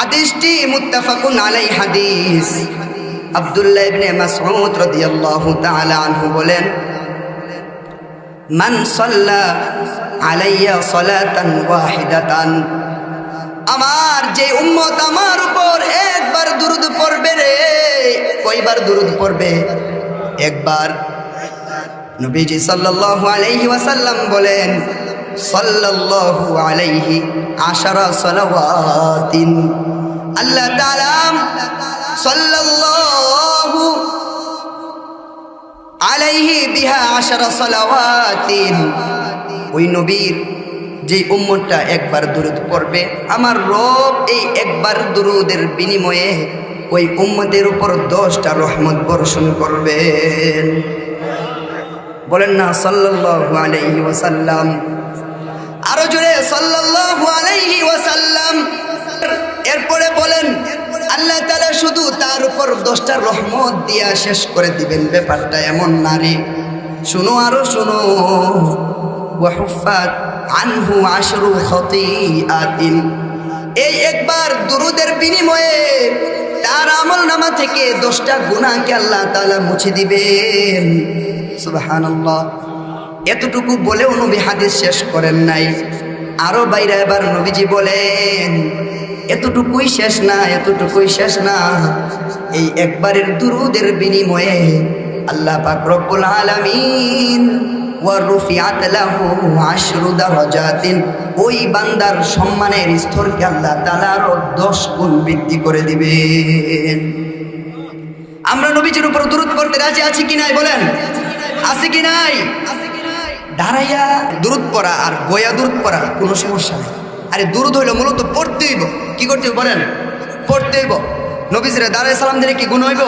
হাদিসটি মুত্তাফাকুন আলাই হাদিস। আব্দুল্লাহ ইবনে মাসউদ রাদিয়াল্লাহু তাআলা আনহু বলেন, মান সাল্লা আলাইয়া সালাতান ওয়াহিদাতান। আমার যে উম্মত আমার উপর একবার দুরুদ পড়বে রে। কয়বার দুরুদ পড়বে? একবার। নবীজি সাল্লাল্লাহু আলাইহি ওয়াসাল্লাম বলেন সাল্লাল্লাহু আলাইহি আশারা সালাওয়াতিন। আল্লাহ তাআলা সাল্লাল্লাহু আলাইহি বিহা আশারা সালাওয়াতিন। ওই নবীর যে উম্মতটা একবার দুরুদ পড়বে, আমার রব এই একবার দুরুদের বিনিময়ে ওই উম্মতের উপর দশটা রহমত বর্ষণ করবেন। বলেন না, সাল্লাল্লাহু আলাইহি ওয়াসাল্লাম আরও জুড়ে সাল্লাল্লাহু ওয়াসাল্লাম। এরপরে বলেন, আল্লাহ তাআলা শুধু তার উপর দশটা রহমত দিয়া শেষ করে দিবেন, ব্যাপারটা এমন নারী শুনো আরও শুনো। ওয়াহুফাত আনহু আশরু খতিআতিন। এই একবার দুরুদের বিনিময়ে তার আমল নামা থেকে দশটা গুণাকে আল্লাহ তাআলা মুছে দিবেন। সুবহানাল্লাহ। এতটুকু বলেও নবী হাদিস শেষ করেন নাই। আরও বাইরে এবার নবীজি বলেন, এতটুকুই শেষ না, এতটুকুই শেষ না। এই একবারের দুরুদের বিনিময়ে আল্লাহ পাক রব্বুল আলামিন ওই বান্দার সম্মানের স্তরকে আল্লাহ আরও 10 গুণ বৃদ্ধি করে দিবেন। আমরা নবীজির উপর দুরুদ পড়তে রাজি আছি কি নাই বলেন? আছে কি নাই? দাঁড়াইয়া দূরত পড়া আর বয়া দূরত পড়া, কোনো সমস্যা নেই। আরে দূরত হইল মূলত পড়তে হইব। কি করতে হইব বলেন? পড়তে হইব। নবীজিরা দাঁড়াই সালাম দিলে কি গুণ হইব?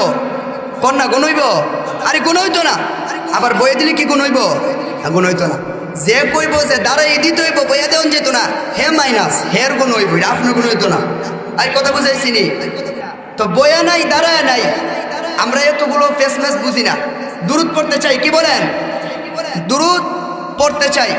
কন্যা গুণ হইব? আরে গুণ হইতো না। আবার বয়ে দিলে কি গুণ হইব? গুণ হইতো না। যে কইব যে দাঁড়াই দিতে হইব, বইয়া দেওয়া যেত না। হে মাইনাস, হের গুণ হইব আপনার গুণ হইতো না। আর কথা বুঝাইছি নি? তো বয়া নাই, দাঁড়ায় নাই। আমরা এতগুলো ফেস বুঝি না। দূরত পড়তে চাই, কি বলেন? দুরুদ পড়তে চাই।